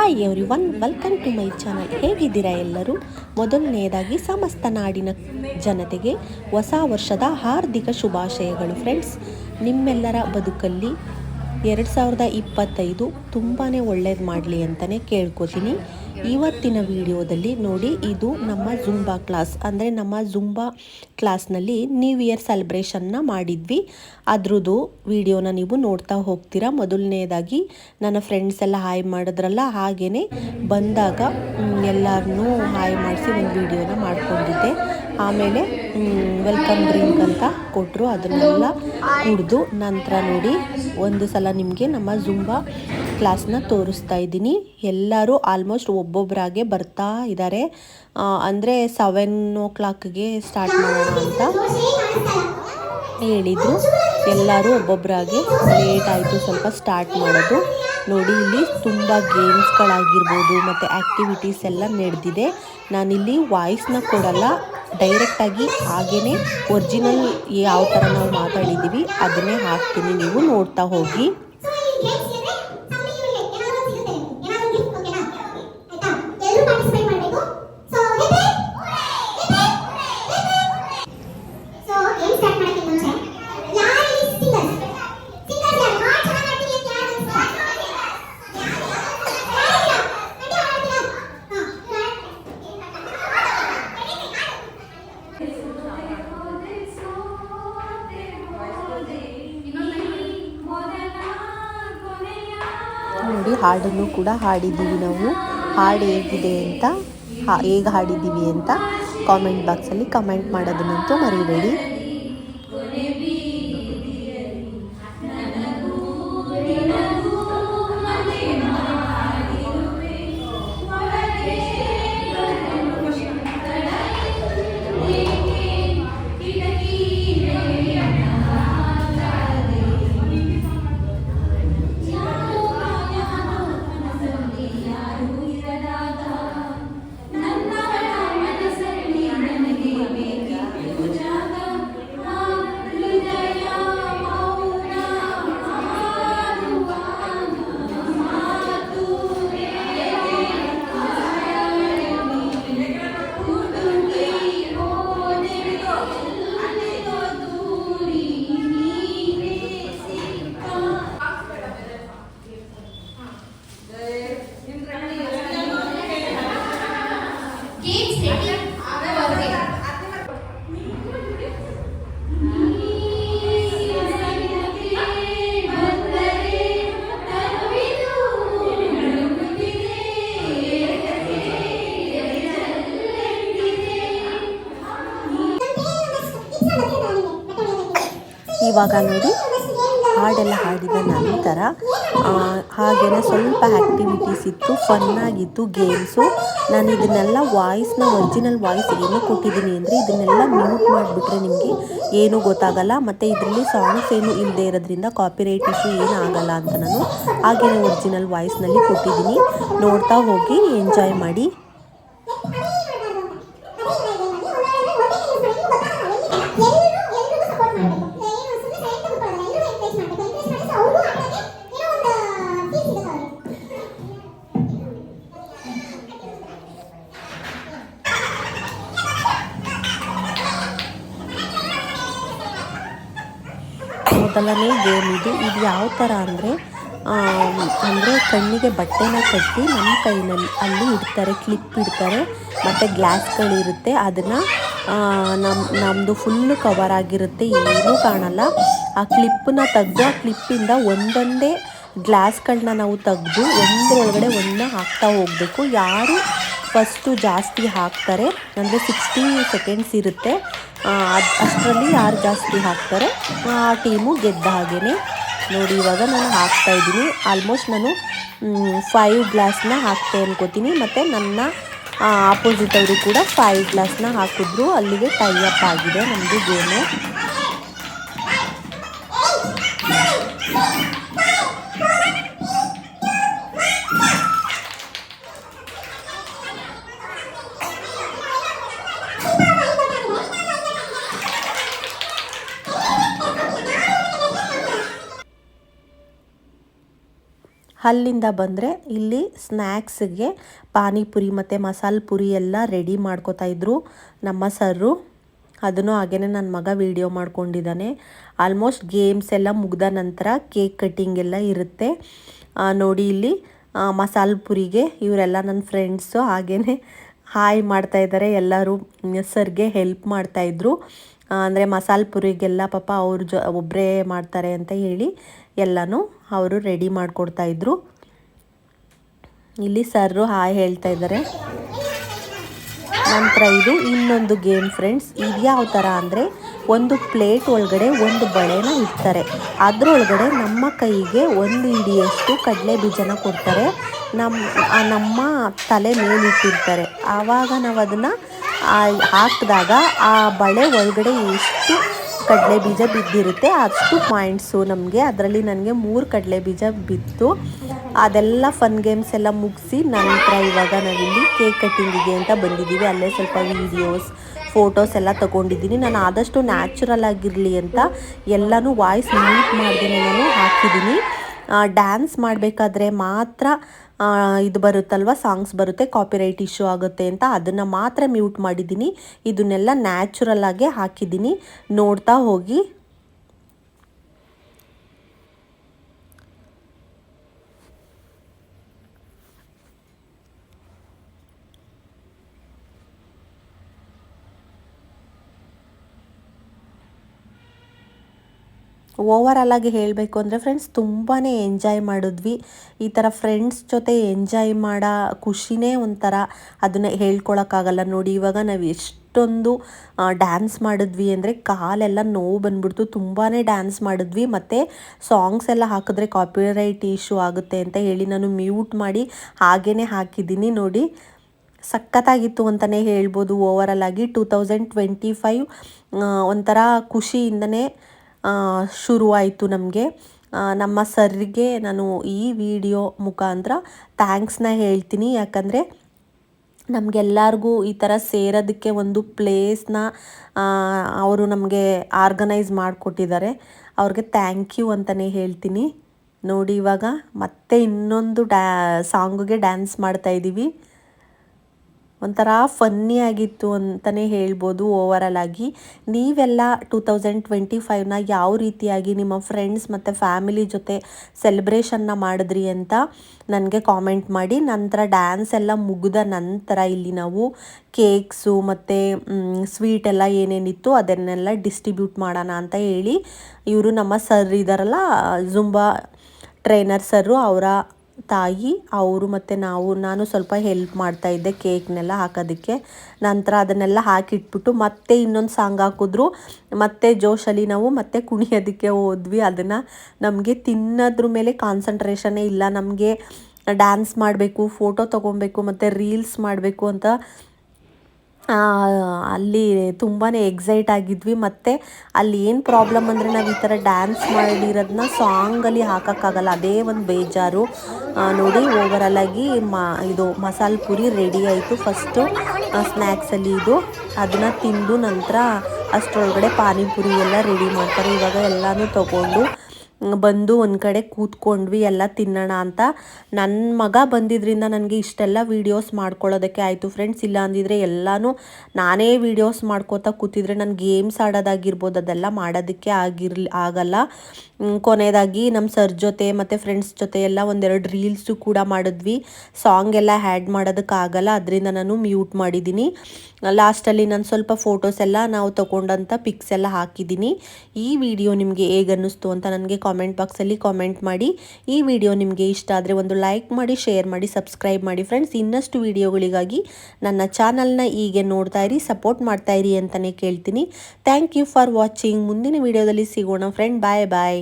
Hi everyone welcome to my channel ಹೇಗಿದ್ದೀರಾ ಎಲ್ಲರೂ? ಮೊದಲನೆಯದಾಗಿ ಸಮಸ್ತ ನಾಡಿನ ಜನತೆಗೆ ಹೊಸ ವರ್ಷದ ಹಾರ್ದಿಕ ಶುಭಾಶಯಗಳು ಫ್ರೆಂಡ್ಸ್ ನಿಮ್ಮೆಲ್ಲರ ಬದುಕಲ್ಲಿ ಎರಡು ಸಾವಿರದ ಇಪ್ಪತ್ತೈದು ತುಂಬಾ ಒಳ್ಳೇದು ಮಾಡಲಿ ಅಂತಲೇ ಕೇಳ್ಕೊತೀನಿ. ಇವತ್ತಿನ ವಿಡಿಯೋದಲ್ಲಿ ನೋಡಿ, ಇದು ನಮ್ಮ ಜುಂಬಾ ಕ್ಲಾಸ್ ಅಂದರೆ ನಮ್ಮ ಜುಂಬಾ ಕ್ಲಾಸ್ನಲ್ಲಿ ನ್ಯೂ ಇಯರ್ ಸೆಲೆಬ್ರೇಷನ್ನ ಮಾಡಿದ್ವಿ. ಅದ್ರದ್ದು ವಿಡಿಯೋನ ನೀವು ನೋಡ್ತಾ ಹೋಗ್ತೀರಾ. ಮೊದಲನೇದಾಗಿ ನನ್ನ ಫ್ರೆಂಡ್ಸ್ ಎಲ್ಲ ಹಾಯ್ ಮಾಡಿದ್ರಲ್ಲ ಹಾಗೆಯೇ ಬಂದಾಗ ಎಲ್ಲರನ್ನೂ ಹಾಯ್ ಮಾಡಿಸಿ ಒಂದು ವಿಡಿಯೋನ ಮಾಡ್ಕೊಂಡಿದ್ದೆ. ಆಮೇಲೆ ವೆಲ್ಕಮ್ ಡ್ರಿಂಕ್ ಅಂತ ಕೊಟ್ಟರು ಅದನ್ನೆಲ್ಲ ಕುಡಿದು ನಂತರ ನೋಡಿ ಒಂದು ಸಲ ನಿಮಗೆ ನಮ್ಮ ಜುಂಬಾ ಕ್ಲಾಸ್ನ ತೋರಿಸ್ತಾ ಇದ್ದೀನಿ. ಎಲ್ಲರೂ ಆಲ್ಮೋಸ್ಟ್ ಒಬ್ಬೊಬ್ಬರಾಗೆ ಬರ್ತಾ ಇದ್ದಾರೆ. ಅಂದರೆ ಸೆವೆನ್ ಓ ಕ್ಲಾಕ್ಗೆ ಸ್ಟಾರ್ಟ್ ಮಾಡೋಣ ಅಂತ ಹೇಳಿದರು. ಎಲ್ಲರೂ ಒಬ್ಬೊಬ್ಬರಾಗೆ ಲೇಟ್ ಆಯಿತು, ಸ್ವಲ್ಪ ಸ್ಟಾರ್ಟ್ ಮಾಡೋದು. ನೋಡಿ, ಇಲ್ಲಿ ತುಂಬ ಗೇಮ್ಸ್ಗಳಾಗಿರ್ಬೋದು ಮತ್ತು ಆ್ಯಕ್ಟಿವಿಟೀಸ್ ಎಲ್ಲ ನಡೆದಿದೆ. ನಾನಿಲ್ಲಿ ವಾಯ್ಸ್ನ ಕೊಡಲ್ಲ. ಡೈರೆಕ್ಟಾಗಿ ಹಾಗೇ ಒರಿಜಿನಲ್ ಯಾವ ಥರ ನಾವು ಮಾತಾಡಿದ್ದೀವಿ ಅದನ್ನೇ ಹಾಕ್ತೀನಿ. ನೀವು ನೋಡ್ತಾ ಹೋಗಿ. ಹಾಡನ್ನು ಕೂಡ ಹಾಡಿದ್ದೀವಿ ನಾವು. ಹಾಡು ಹೇಗಿದೆ ಅಂತ ಹೇಗೆ ಹಾಡಿದ್ದೀವಿ ಅಂತ ಕಾಮೆಂಟ್ ಬಾಕ್ಸಲ್ಲಿ ಕಮೆಂಟ್ ಮಾಡೋದನ್ನಂತೂ ಮರಿಬೇಡಿ. ಇವಾಗ ನೋಡಿ, ಹಾಡೆಲ್ಲ ಹಾಡಿದ ನಂತರ ಹಾಗೆಯೇ ಸ್ವಲ್ಪ ಆ್ಯಕ್ಟಿವಿಟೀಸ್ ಇತ್ತು ಫನ್ನಾಗಿತ್ತು ಗೇಮ್ಸು ನಾನು ಇದನ್ನೆಲ್ಲ ವಾಯ್ಸ್ನ ಒರಿಜಿನಲ್ ವಾಯ್ಸ್ ಏನು ಕೊಟ್ಟಿದ್ದೀನಿ ಅಂದರೆ ಇದನ್ನೆಲ್ಲ ಮ್ಯೂಟ್ ಮಾಡಿಬಿಟ್ರೆ ನಿಮಗೆ ಏನೂ ಗೊತ್ತಾಗಲ್ಲ. ಮತ್ತು ಇದರಲ್ಲಿ ಸಾಂಗ್ಸ್ ಏನು ಇಲ್ಲದೆ ಇರೋದ್ರಿಂದ ಕಾಪಿರೈಟ್ ಇಶ್ಯೂ ಏನೂ ಆಗಲ್ಲ ಅಂತ ನಾನು ಹಾಗೆಯೇ ಒರಿಜಿನಲ್ ವಾಯ್ಸ್ನಲ್ಲಿ ಕೊಟ್ಟಿದ್ದೀನಿ. ನೋಡ್ತಾ ಹೋಗಿ ಎಂಜಾಯ್ ಮಾಡಿ. ಮೊದಲನೇ ಗೇಮ್ ಇದು. ಇದು ಯಾವ ಥರ ಅಂದರೆ ಅಂದರೆ ಕಣ್ಣಿಗೆ ಬಟ್ಟೆನ ಕಟ್ಟಿ ನಮ್ಮ ಕೈನಲ್ಲಿ ಅಲ್ಲಿ ಇಡ್ತಾರೆ ಕ್ಲಿಪ್ ಇಡ್ತಾರೆ. ಮತ್ತು ಗ್ಲಾಸ್ಗಳಿರುತ್ತೆ ಅದನ್ನು ನಮ್ಮ ನಮ್ಮದು ಫುಲ್ಲು ಕವರ್ ಆಗಿರುತ್ತೆ. ಏನೂ ಕಾಣಲ್ಲ. ಆ ಕ್ಲಿಪ್ಪನ್ನ ತೆಗೆದು, ಆ ಕ್ಲಿಪ್ಪಿಂದ ಒಂದೊಂದೇ ಗ್ಲಾಸ್ಗಳನ್ನ ನಾವು ತೆಗೆದು ಒಂದರೊಳಗಡೆ ಒಂದನ್ನ ಹಾಕ್ತಾ ಹೋಗಬೇಕು. ಯಾರು ಫಸ್ಟು ಜಾಸ್ತಿ ಹಾಕ್ತಾರೆ, ಅಂದರೆ ಸಿಕ್ಸ್ಟಿ ಸೆಕೆಂಡ್ಸ್ ಇರುತ್ತೆ. ಅಷ್ಟರಲ್ಲಿ ಯಾರು ಜಾಸ್ತಿ ಹಾಕ್ತಾರೆ? ಆ, ಟೀಮು ಗೆದ್ದ ಹಾಗೇ ನೋಡಿ, ಇವಾಗ ನಾನು ಹಾಕ್ತಾ ಇದ್ದೀನಿ. ಆಲ್ಮೋಸ್ಟ್ ನಾನು ಫೈವ್ ಗ್ಲಾಸ್ನ ಹಾಕ್ತೆ ಅನ್ಕೋತೀನಿ. ಮತ್ತು ನನ್ನ ಆಪೋಸಿಟ್ ಅವರು ಕೂಡ ಫೈವ್ ಗ್ಲಾಸ್ನ ಹಾಕಿದ್ರು. ಅಲ್ಲಿಗೆ ಟೈ ಅಪ್ ಆಗಿದೆ ನಮ್ಮದು ಗೇಮು ಅಲ್ಲಿಂದ ಬಂದರೆ ಇಲ್ಲಿ ಸ್ನ್ಯಾಕ್ಸ್ಗೆ ಪಾನಿಪುರಿ ಮತ್ತು ಮಸಾಲೆ ಪುರಿ ಎಲ್ಲ ರೆಡಿ ಮಾಡ್ಕೋತಾ ಇದ್ದರು ನಮ್ಮ ಸರ್ರು. ಅದನ್ನು ಹಾಗೇ ನನ್ನ ಮಗ ವೀಡಿಯೋ ಮಾಡ್ಕೊಂಡಿದ್ದಾನೆ ಆಲ್ಮೋಸ್ಟ್ ಗೇಮ್ಸ್ ಎಲ್ಲ ಮುಗ್ದ ನಂತರ ಕೇಕ್ ಕಟ್ಟಿಂಗ್ ಎಲ್ಲ ಇರುತ್ತೆ. ನೋಡಿ ಇಲ್ಲಿ ಮಸಾಲೆ ಪುರಿಗೆ ಇವರೆಲ್ಲ ನನ್ನ ಫ್ರೆಂಡ್ಸು ಹಾಗೇ ಹಾಯ್ ಮಾಡ್ತಾಯಿದ್ದಾರೆ ಎಲ್ಲರೂ ಸರ್ಗೆ ಹೆಲ್ಪ್ ಮಾಡ್ತಾಯಿದ್ರು ಅಂದರೆ ಮಸಾಲೆ ಪುರಿಗೆಲ್ಲ ಪಾಪ ಅವ್ರ ಜೊ ಒಬ್ಬರೇ ಮಾಡ್ತಾರೆ ಅಂತ ಹೇಳಿ ಎಲ್ಲನೂ ಅವರು ರೆಡಿ ಮಾಡಿಕೊಡ್ತಾಯಿದ್ರು ಇಲ್ಲಿ ಸರ್ರು ಹಾಯ್ ಹೇಳ್ತಾ ಇದ್ದಾರೆ ನಂತರ ಇದು ಇನ್ನೊಂದು ಗೇಮ್ ಫ್ರೆಂಡ್ಸ್. ಇದು ಯಾವ ಥರ ಅಂದರೆ ಒಂದು ಪ್ಲೇಟ್ ಒಳಗಡೆ ಒಂದು ಬಳೆನ ಇಡ್ತಾರೆ. ಅದರೊಳಗಡೆ ನಮ್ಮ ಕೈಗೆ ಒಂದು ಹಿಡಿಯಷ್ಟು ಕಡಲೆ ಬೀಜನ ಕೊಡ್ತಾರೆ. ನಮ್ಮ ನಮ್ಮ ತಲೆ ಮೇಲಿಟ್ಟಿರ್ತಾರೆ. ಆವಾಗ ನಾವು ಅದನ್ನು ಹಾಕಿದಾಗ ಆ ಬಳೆ ಒಳಗಡೆ ಎಷ್ಟು ಕಡಲೆ ಬೀಜ ಬಿದ್ದಿರುತ್ತೆ. ಅಷ್ಟು ಪಾಯಿಂಟ್ಸು ನಮಗೆ. ಅದರಲ್ಲಿ ನನಗೆ ಮೂರು ಕಡಲೆ ಬೀಜ ಬಿತ್ತು. ಅದೆಲ್ಲ ಫನ್ ಗೇಮ್ಸ್ ಎಲ್ಲ ಮುಗಿಸಿ ನಂತರ ಇವಾಗ ನಾವಿಲ್ಲಿ ಕೇಕ್ ಕಟ್ಟಿಂಗಿಗೆ ಅಂತ ಬಂದಿದ್ದೀವಿ. ಅಲ್ಲೇ ಸ್ವಲ್ಪ ವೀಡಿಯೋಸ್ ಫೋಟೋಸ್ ಎಲ್ಲ ತೊಗೊಂಡಿದ್ದೀನಿ. ನಾನು ಆದಷ್ಟು ನ್ಯಾಚುರಲ್ ಆಗಿರಲಿ ಅಂತ ಎಲ್ಲನೂ ವಾಯ್ಸ್ ಮ್ಯೂಟ್ ಮಾಡಿದೆ ನಾನು ಹಾಕಿದ್ದೀನಿ. ಡ್ಯಾನ್ಸ್ ಮಾಡಬೇಕಾದ್ರೆ ಮಾತ್ರ ಇದು ಬರುತ್ತಲ್ವ? ಸಾಂಗ್ಸ್ ಬರುತ್ತೆ ಕಾಪಿರೈಟ್ ಇಶ್ಯೂ ಆಗುತ್ತೆ ಅಂತ ಅದನ್ನು ಮಾತ್ರ ಮ್ಯೂಟ್ ಮಾಡಿದ್ದೀನಿ. ಇದನ್ನೆಲ್ಲ ನ್ಯಾಚುರಲ್ ಆಗೇ ಹಾಕಿದ್ದೀನಿ. ನೋಡ್ತಾ ಹೋಗಿ. ಓವರಾಲ್ ಆಗಿ ಹೇಳಬೇಕು ಅಂದರೆ ಫ್ರೆಂಡ್ಸ್ ತುಂಬಾ ಎಂಜಾಯ್ ಮಾಡಿದ್ವಿ. ಈ ಥರ ಫ್ರೆಂಡ್ಸ್ ಜೊತೆ ಎಂಜಾಯ್ ಮಾಡೋ ಖುಷಿನೇ ಒಂಥರ ಅದನ್ನು ಹೇಳ್ಕೊಳಕ್ಕಾಗಲ್ಲ. ನೋಡಿ ಇವಾಗ ನಾವು ಎಷ್ಟೊಂದು ಡ್ಯಾನ್ಸ್ ಮಾಡಿದ್ವಿ ಅಂದರೆ ಕಾಲೆಲ್ಲ ನೋವು ಬಂದ್ಬಿಡ್ತು. ತುಂಬಾ ಡ್ಯಾನ್ಸ್ ಮಾಡಿದ್ವಿ. ಮತ್ತು ಸಾಂಗ್ಸ್ ಎಲ್ಲ ಹಾಕಿದ್ರೆ ಕಾಪಿರೈಟ್ ಇಶ್ಯೂ ಆಗುತ್ತೆ ಅಂತ ಹೇಳಿ ನಾನು ಮ್ಯೂಟ್ ಮಾಡಿ ಹಾಗೇ ಹಾಕಿದ್ದೀನಿ. ನೋಡಿ, ಸಖತ್ತಾಗಿತ್ತು ಅಂತಲೇ ಹೇಳ್ಬೋದು. ಓವರಲ್ ಆಗಿ ಟೂ ತೌಸಂಡ್ ಟ್ವೆಂಟಿ ಫೈವ್ ಒಂಥರ ಖುಷಿಯಿಂದನೇ ಶುರುವಾಯಿತು ನಮಗೆ. ನಮ್ಮ ಸರ್ಗೆ ನಾನು ಈ ವಿಡಿಯೋ ಮುಖಾಂತರ ಥ್ಯಾಂಕ್ಸ್ನ ಹೇಳ್ತೀನಿ. ಯಾಕಂದರೆ ನಮಗೆಲ್ಲರಿಗೂ ಈ ಥರ ಸೇರೋದಕ್ಕೆ ಒಂದು ಪ್ಲೇಸ್ನ ಅವರು ನಮಗೆ ಆರ್ಗನೈಸ್ ಮಾಡಿಕೊಟ್ಟಿದ್ದಾರೆ. ಅವ್ರಿಗೆ ಥ್ಯಾಂಕ್ ಯು ಅಂತಲೇ ಹೇಳ್ತೀನಿ. ನೋಡಿ ಇವಾಗ ಮತ್ತೆ ಇನ್ನೊಂದು ಡ್ಯಾ ಸಾಂಗ್ಗೆ ಡ್ಯಾನ್ಸ್ ಮಾಡ್ತಾಯಿದ್ದೀವಿ ಒಂಥರ ಫನ್ನಿ ಆಗಿತ್ತು ಅಂತಲೇ ಹೇಳ್ಬೋದು ಓವರಲ್ ಆಗಿ. ನೀವೆಲ್ಲ ಟೂ ತೌಸಂಡ್ ಟ್ವೆಂಟಿ ಫೈವ್ನ ಯಾವ ರೀತಿಯಾಗಿ ನಿಮ್ಮ ಫ್ರೆಂಡ್ಸ್ ಮತ್ತು ಫ್ಯಾಮಿಲಿ ಜೊತೆ ಸೆಲೆಬ್ರೇಷನ್ನ ಮಾಡಿದ್ರಿ ಅಂತ ನನಗೆ ಕಾಮೆಂಟ್ ಮಾಡಿ. ನಂತರ ಡ್ಯಾನ್ಸ್ ಎಲ್ಲ ಮುಗಿದ ನಂತರ ಇಲ್ಲಿ ನಾವು ಕೇಕ್ಸು ಮತ್ತು ಸ್ವೀಟ್ ಎಲ್ಲ ಏನೇನಿತ್ತು ಅದನ್ನೆಲ್ಲ ಡಿಸ್ಟ್ರಿಬ್ಯೂಟ್ ಮಾಡೋಣ ಅಂತ ಹೇಳಿ ಇವರು ನಮ್ಮ ಸರ್ ಇದ್ದಾರಲ್ಲ ಜುಂಬಾ ಟ್ರೈನರ್ ಸರ್ರು ಅವರ ತಾಯಿ, ಅವರು ಮತ್ತು ನಾವು, ನಾನು ಸ್ವಲ್ಪ ಹೆಲ್ಪ್ ಮಾಡ್ತಾ ಇದ್ದೆ ಕೇಕ್ನೆಲ್ಲ ಹಾಕೋದಕ್ಕೆ. ನಂತರ ಅದನ್ನೆಲ್ಲ ಹಾಕಿಟ್ಬಿಟ್ಟು ಮತ್ತೆ ಇನ್ನೊಂದು ಸಾಂಗ್ ಹಾಕಿದ್ರು. ಮತ್ತೆ ಜೋಶಲ್ಲಿ ನಾವು ಮತ್ತೆ ಕುಣಿಯೋದಕ್ಕೆ ಹೋದ್ವಿ. ಅದನ್ನು ನಮಗೆ ತಿನ್ನೋದ್ರ ಮೇಲೆ ಕಾನ್ಸಂಟ್ರೇಷನೇ ಇಲ್ಲ. ನಮಗೆ ಡ್ಯಾನ್ಸ್ ಮಾಡಬೇಕು ಫೋಟೋ ತೊಗೊಬೇಕು, ಮತ್ತು ರೀಲ್ಸ್ ಮಾಡಬೇಕು ಅಂತ ಅಲ್ಲಿ ತುಂಬಾ ಎಕ್ಸೈಟ್ ಆಗಿದ್ವಿ. ಮತ್ತು ಅಲ್ಲಿ ಏನು ಪ್ರಾಬ್ಲಮ್ ಅಂದರೆ ನಾವು ಈ ಥರ ಡ್ಯಾನ್ಸ್ ಮಾಡಿರೋದನ್ನ ಸಾಂಗಲ್ಲಿ ಹಾಕೋಕ್ಕಾಗಲ್ಲ. ಅದೇ ಒಂದು ಬೇಜಾರು. ನೋಡಿ ಓವರಲ್ಲಾಗಿ ಮಾ, ಇದು ಮಸಾಲೆ ಪುರಿ ರೆಡಿ ಆಯಿತು. ಫಸ್ಟು ಸ್ನ್ಯಾಕ್ಸಲ್ಲಿ ಇದು. ಅದನ್ನು ತಿಂದು ನಂತರ ಅಷ್ಟರೊಳಗಡೆ ಪಾನಿಪುರಿ ಎಲ್ಲ ರೆಡಿ ಮಾಡ್ತಾರೆ. ಇವಾಗ ಎಲ್ಲನೂ ತೊಗೊಂಡು ಬಂದು ಒಂದು ಕಡೆ ಕೂತ್ಕೊಂಡ್ವಿ, ಎಲ್ಲ ತಿನ್ನೋಣ ಅಂತ. ನನ್ನ ಮಗ ಬಂದಿದ್ದರಿಂದ ನನಗೆ ಇಷ್ಟೆಲ್ಲ ವೀಡಿಯೋಸ್ ಮಾಡ್ಕೊಳ್ಳೋದಕ್ಕೆ ಆಯಿತು. ಫ್ರೆಂಡ್ಸ್ ಇಲ್ಲ ಅಂದಿದ್ರೆ ಎಲ್ಲನೂ ನಾನೇ ವೀಡಿಯೋಸ್ ಮಾಡ್ಕೋತಾ ಕೂತಿದ್ರೆ ನನ್ನ ಗೇಮ್ಸ್ ಆಡೋದಾಗಿರ್ಬೋದು, ಅದೆಲ್ಲ ಮಾಡೋದಕ್ಕೆ ಆಗಿರ್ಲಿ, ಆಗಲ್ಲ. ಕೊನೆಯದಾಗಿ ನಮ್ಮ ಸರ್ ಜೊತೆ ಮತ್ತು ಫ್ರೆಂಡ್ಸ್ ಜೊತೆ ಎಲ್ಲ ಒಂದೆರಡು ರೀಲ್ಸು ಕೂಡ ಮಾಡಿದ್ವಿ. ಸಾಂಗ್ ಎಲ್ಲ ಹ್ಯಾಡ್ ಮಾಡೋದಕ್ಕಾಗಲ್ಲ ಅದರಿಂದ ನಾನು ಮ್ಯೂಟ್ ಮಾಡಿದ್ದೀನಿ ಲಾಸ್ಟಲ್ಲಿ ನಾನು ಸ್ವಲ್ಪ ಫೋಟೋಸ್ ಎಲ್ಲ ನಾವು ತೊಗೊಂಡಂಥ ಪಿಕ್ಸ್ ಎಲ್ಲ ಹಾಕಿದ್ದೀನಿ ಈ ವಿಡಿಯೋ ನಿಮಗೆ ಹೇಗೆ ಅನ್ನಿಸ್ತು ಅಂತ ನನಗೆ ಕಾಮೆಂಟ್ ಬಾಕ್ಸಲ್ಲಿ ಕಾಮೆಂಟ್ ಮಾಡಿ. ಈ ವಿಡಿಯೋ ನಿಮಗೆ ಇಷ್ಟ ಆದರೆ ಒಂದು ಲೈಕ್ ಮಾಡಿ ಶೇರ್ ಮಾಡಿ ಸಬ್ಸ್ಕ್ರೈಬ್ ಮಾಡಿ ಫ್ರೆಂಡ್ಸ್ ಇನ್ನಷ್ಟು ವಿಡಿಯೋಗಳಿಗಾಗಿ ನನ್ನ ಚಾನಲ್ನ ಹೀಗೆ ನೋಡ್ತಾ ಇರಿ ಸಪೋರ್ಟ್ ಮಾಡ್ತಾ ಇರಿ ಅಂತಲೇ ಕೇಳ್ತೀನಿ. ಥ್ಯಾಂಕ್ ಯು ಫಾರ್ ವಾಚಿಂಗ್ ಮುಂದಿನ ವಿಡಿಯೋದಲ್ಲಿ ಸಿಗೋಣ ಫ್ರೆಂಡ್ ಬಾಯ್ ಬಾಯ್